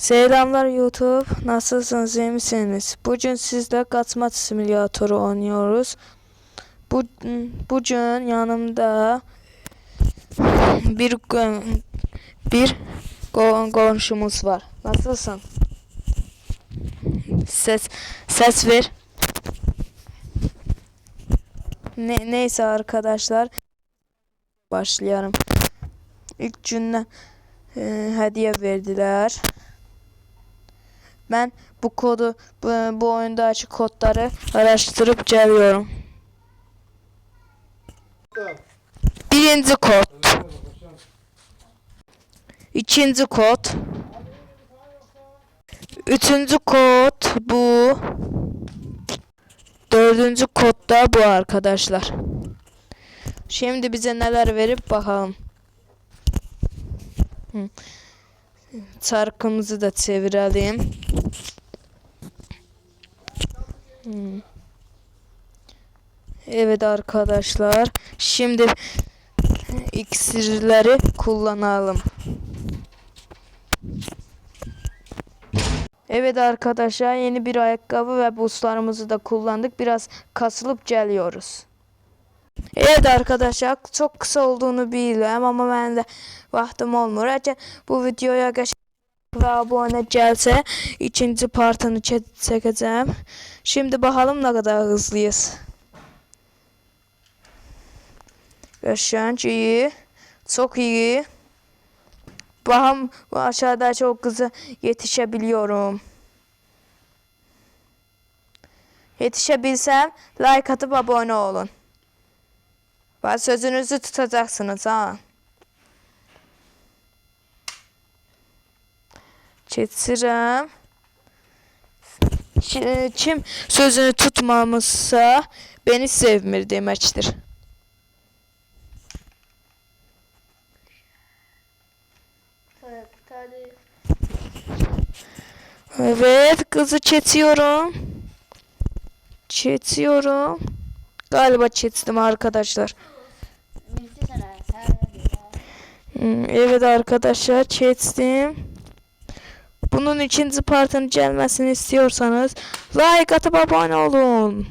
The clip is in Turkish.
Selamlar YouTube. Nasılsınız? iyi misiniz? Bugün sizle kaçma simülatörü oynuyoruz. Bu bugün yanımda bir bir ko- komşumuz var. Nasılsın? Ses ses ver. Ne, neyse arkadaşlar başlayalım. İlk günden e, hediye verdiler. Ben bu kodu bu, bu oyundaki kodları araştırıp geliyorum. Birinci kod. İkinci kod. Üçüncü kod bu. Dördüncü kod da bu arkadaşlar. Şimdi bize neler verip bakalım. Hı. Çarkımızı da çevirelim. Hmm. Evet arkadaşlar. Şimdi iksirleri kullanalım. Evet arkadaşlar yeni bir ayakkabı ve boostlarımızı da kullandık. Biraz kasılıp geliyoruz. Evet arkadaşlar çok kısa olduğunu biliyorum ama ben de vaktim olmuyor. Eğer bu videoya geç ve abone gelse ikinci partını çe- çekeceğim. Şimdi bakalım ne kadar hızlıyız. Yaşanç iyi. Çok iyi. Bu aşağıda çok hızlı yetişebiliyorum. Yetişebilsem like atıp abone olun. Ve sözünüzü tutacaksınız ha. Keçirəm. Ki- Kim sözünü tutmamışsa beni sevmir deməkdir. Evet kızı çetiyorum. Çetiyorum. Galiba çettim arkadaşlar. Hmm, Evet arkadaşlar çettim. Bunun ikinci partının gelmesini istiyorsanız like atıp abone olun.